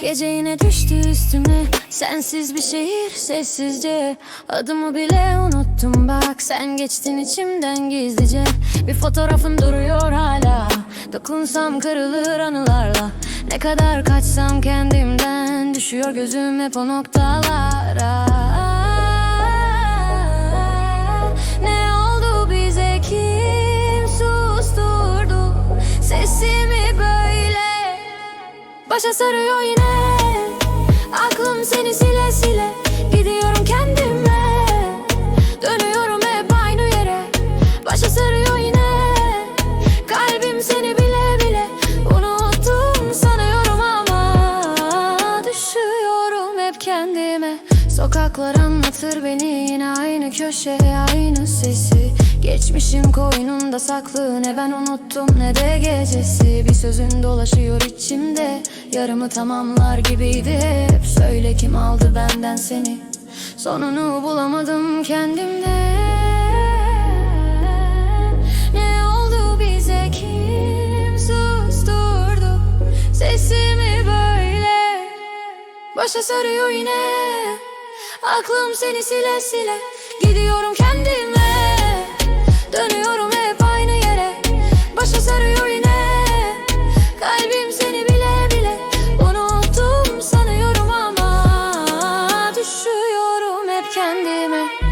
Gece yine düştü üstüme. Sensiz bir şehir sessizce. Adımı bile unuttum. Bak Sen geçtin içimden gizlice. Bir fotoğrafın duruyor hala. Dokunsam kırılır anılarla. Ne kadar kaçsam kendimden. Düşüyor gözüm hep o noktalara Başa sarıyor yine. Aklım seni sile sile. Gidiyorum kendime. Dönüyorum hep aynı yere. Başa sarıyor yine. Kalbim seni bile bile. Unuttum sanıyorum ama Düşüyorum hep kendime. Sokaklar anlatır beni yine. Aynı köşe aynı sesi Geçmişim koynunda saklı. Ne ben unuttum ne de gecesi. Bir sözün dolaşıyor içimde. Yarımı tamamlar gibiydi hep. Söyle kim aldı benden seni? Sonunu bulamadım kendimde. Ne oldu bize? Kim susturdu sesimi böyle? Başa sarıyor yine. Aklım seni sile sile. Gidiyorum kendime women.